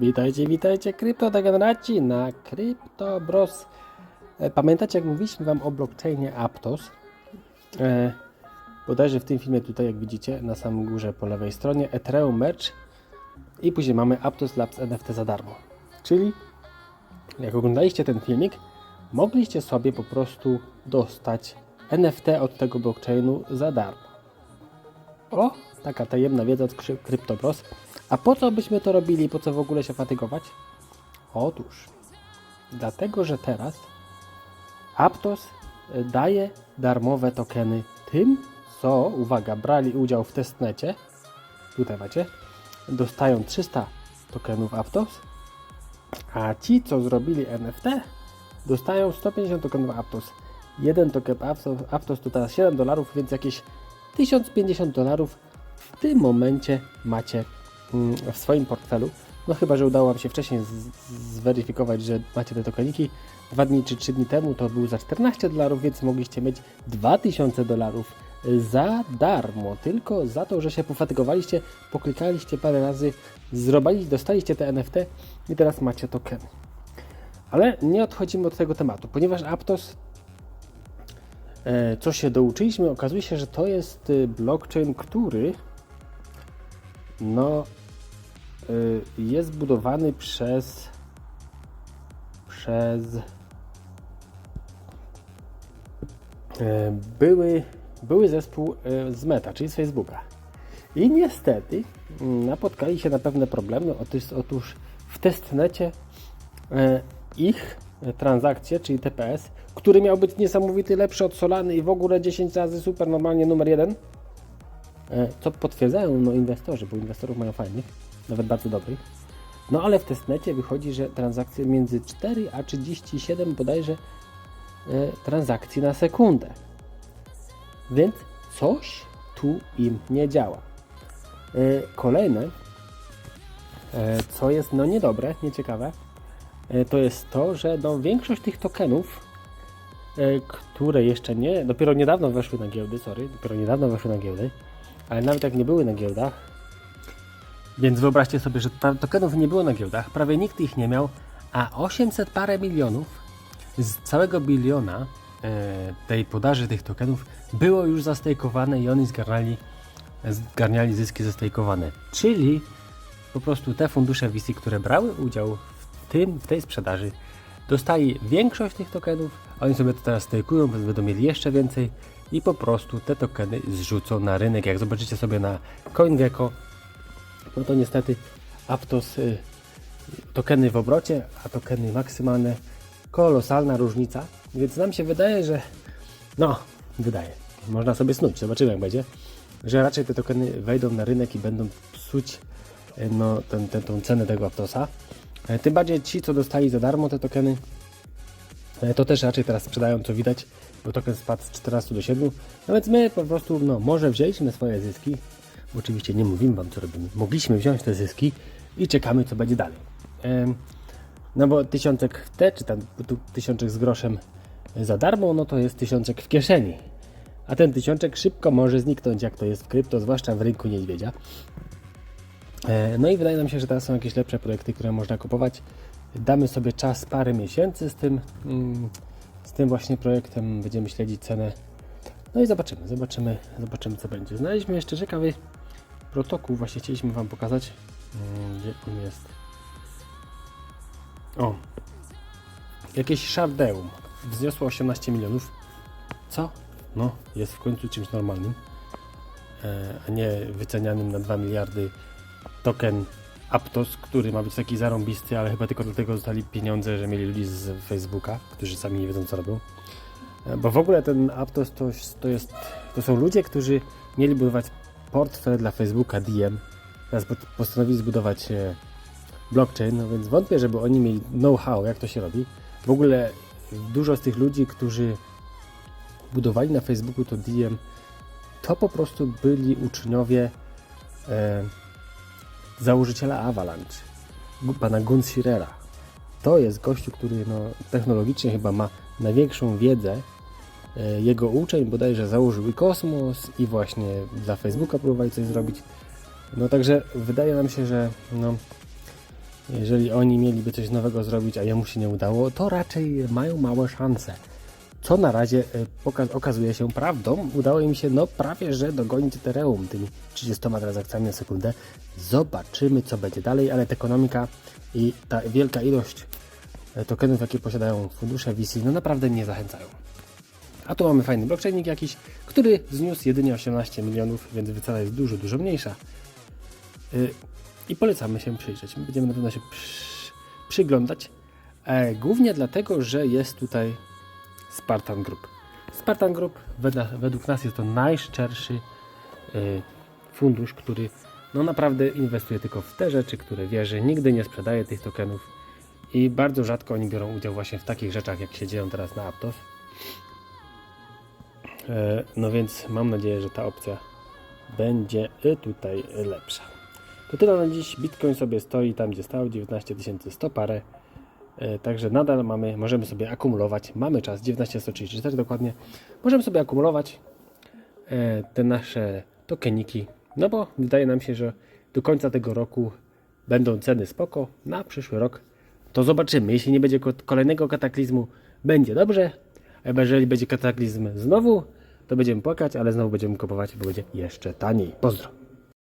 Witajcie, witajcie kryptodegeneraci na CryptoBros. E, Pamiętacie jak mówiliśmy Wam o blockchainie Aptos? E, bodajże w tym filmie tutaj jak widzicie na samym górze po lewej stronie Ethereum Merch i później mamy Aptos Labs NFT za darmo. Czyli jak oglądaliście ten filmik, mogliście sobie po prostu dostać NFT od tego blockchainu za darmo. O, taka tajemna wiedza od Kry- CryptoBros. A po co byśmy to robili? Po co w ogóle się fatygować? Otóż, dlatego, że teraz Aptos y, daje darmowe tokeny tym, co, uwaga, brali udział w testnecie. Tutaj macie. Dostają 300 tokenów Aptos, a ci, co zrobili NFT, dostają 150 tokenów Aptos. Jeden token Aptos, Aptos to teraz 7 dolarów, więc jakieś 1050 dolarów w tym momencie macie mm, w swoim portfelu. No chyba, że udało Wam się wcześniej zweryfikować, że macie te tokeniki. Dwa dni czy trzy dni temu to był za 14 dolarów, więc mogliście mieć 2000 dolarów za darmo. Tylko za to, że się pofatygowaliście, poklikaliście parę razy, zrobili, dostaliście te NFT i teraz macie tokeny. Ale nie odchodzimy od tego tematu, ponieważ Aptos co się douczyliśmy, okazuje się, że to jest y, blockchain, który no, y, jest budowany przez przez e, były, były zespół e, z Meta, czyli z Facebooka. I niestety mm, napotkali się na pewne problemy. Otóż, otóż w testnecie e, ich transakcje, czyli TPS, który miał być niesamowity, lepszy od Solany i w ogóle 10 razy super, normalnie numer jeden, e, co potwierdzają no, inwestorzy, bo inwestorów mają fajnych, nawet bardzo dobrych. No ale w testnecie wychodzi, że transakcje między 4 a 37 bodajże e, transakcji na sekundę. Więc coś tu im nie działa. E, Kolejne, co jest no niedobre, nieciekawe, to jest to, że no, większość tych tokenów, e, które jeszcze nie, dopiero niedawno weszły na giełdy, sorry, dopiero niedawno weszły na giełdy, ale nawet jak nie były na giełdach, więc wyobraźcie sobie, że tokenów nie było na giełdach, prawie nikt ich nie miał, a 800 parę milionów z całego biliona e, tej podaży tych tokenów było już zastejkowane i oni zgarniali, zgarniali zyski zastejkowane. Czyli po prostu te fundusze VC, które brały udział tym, w tej sprzedaży, dostali większość tych tokenów, oni sobie to teraz stejkują, będą mieli jeszcze więcej i po prostu te tokeny zrzucą na rynek. Jak zobaczycie sobie na CoinGecko, no to niestety Aptos y, tokeny w obrocie, a tokeny maksymalne, kolosalna różnica, więc nam się wydaje, że no, wydaje, można sobie snuć, zobaczymy jak będzie, że raczej te tokeny wejdą na rynek i będą psuć y, no, ten, cenę tego Aptosa. E, Tym bardziej ci, co dostali za darmo te tokeny, e, to też raczej teraz sprzedają, co widać, bo token spadł z 14 do 7. No więc my po prostu, no może wzięliśmy swoje zyski, oczywiście nie mówimy Wam, co robimy. Mogliśmy wziąć te zyski i czekamy, co będzie dalej. No bo tysiączek w te, czy tam tysiączek z groszem za darmo, no to jest tysiączek w kieszeni. A ten tysiączek szybko może zniknąć, jak to jest w krypto, zwłaszcza w rynku niedźwiedzia. E, No i wydaje nam się, że teraz są jakieś lepsze projekty, które można kupować. Damy sobie czas parę miesięcy z tym, mm, z tym właśnie projektem. Będziemy śledzić cenę. No i zobaczymy, zobaczymy, zobaczymy co będzie. Znaleźliśmy jeszcze ciekawy protokół, właśnie chcieliśmy Wam pokazać, mm, gdzie on jest. O, jakieś Shardeum wzniosło 18 milionów. Co? No, jest w końcu czymś normalnym, e, a nie wycenianym na 2 miliardy token Aptos, który ma być taki zarąbisty, ale chyba tylko dlatego dostali pieniądze, że mieli ludzi z Facebooka, którzy sami nie wiedzą co robią. E, Bo w ogóle ten Aptos to, to, jest, to są ludzie, którzy mieli budować portfel dla Facebooka DM. Teraz po- postanowili zbudować e, blockchain, no więc wątpię, żeby oni mieli know-how, jak to się robi. W ogóle dużo z tych ludzi, którzy budowali na Facebooku to DM, to po prostu byli uczniowie e, założyciela Avalanche, pana Gunshirera. To jest gościu, który no, technologicznie chyba ma największą wiedzę. E, Jego uczeń bodajże założył i kosmos i właśnie dla Facebooka próbowali coś zrobić. No także wydaje nam się, że no, jeżeli oni mieliby coś nowego zrobić, a jemu się nie udało, to raczej mają małe szanse. Co na razie e, okazuje się prawdą. Udało im się no prawie, że dogonić Ethereum tymi 30 transakcjami na sekundę. Zobaczymy, co będzie dalej, ale ta ekonomika i ta wielka ilość e, tokenów, jakie posiadają fundusze VC, no naprawdę nie zachęcają. A tu mamy fajny blockchainik jakiś, który zniósł jedynie 18 milionów, więc wycena jest dużo, dużo mniejsza. Y, I polecamy się przyjrzeć. My Będziemy na pewno się przy, przyglądać. E, głównie dlatego, że jest tutaj Spartan Group. Spartan Group według nas jest to najszczerszy y, fundusz, który no naprawdę inwestuje tylko w te rzeczy, które wierzy, nigdy nie sprzedaje tych tokenów i bardzo rzadko oni biorą udział właśnie w takich rzeczach, jak się dzieją teraz na Aptos. E, No więc mam nadzieję, że ta opcja będzie y, tutaj lepsza. To tyle na dziś. Bitcoin sobie stoi tam, gdzie stał, 19 100 parę. E, Także nadal mamy, możemy sobie akumulować. Mamy czas, 19134 dokładnie. Możemy sobie akumulować e, te nasze tokeniki. No bo wydaje nam się, że do końca tego roku będą ceny spoko. Na przyszły rok to zobaczymy. Jeśli nie będzie ko- kolejnego kataklizmu, będzie dobrze. A jeżeli będzie kataklizm znowu, to będziemy płakać, ale znowu będziemy kupować, bo będzie jeszcze taniej. Pozdro.